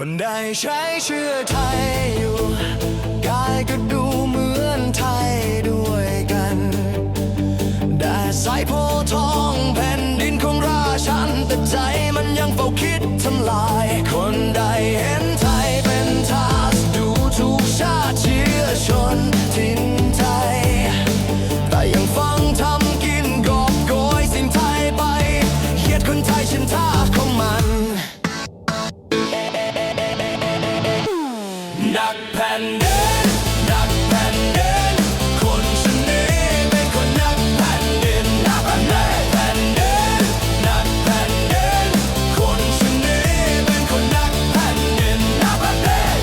คนใดใช้เชื่อไทยอยู่กายก็ดูเหมือนไทยด้วยกันแด่สายโพทองแผ่นดินของราชันแต่ใจมันยังเฝ้า นดินรักแผ่นดินคนชนนี้เป็นคนนักแผ่นดินนักแผ่นดินแผ่นเดินนักแผ่นดินคนชนนี้เป็นคนนักแผ่นดินนักแผ่นดิน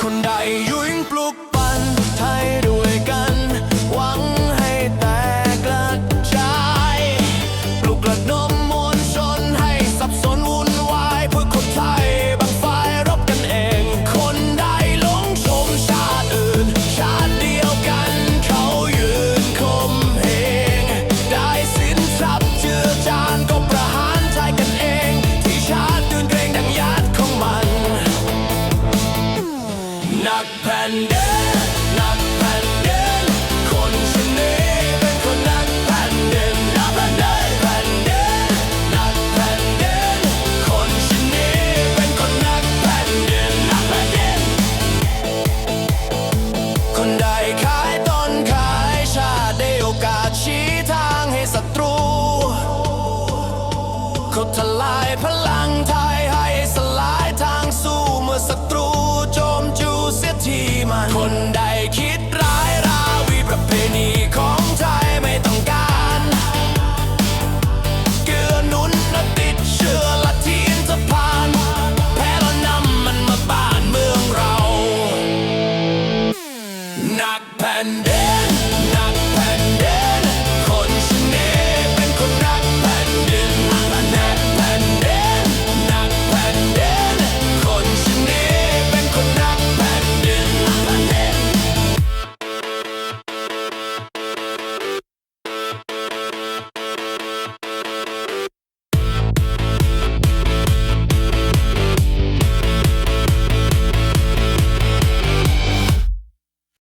คนใดยุ่งปลุกปั่นไทยด้วยกัน นักแผ่นเดินนักแผ่นเดินคนชนีเป็นคนนักแผ่นเดินนักแผ่นเดินนักแผ่นเดินคนชนีเป็นคนนักแผ่นเดินนักแผ่นเดินคนใดขายตนขายชาติได้โอกาสชี้ทางให้ศัตรูเขาทลายพลังทา onda.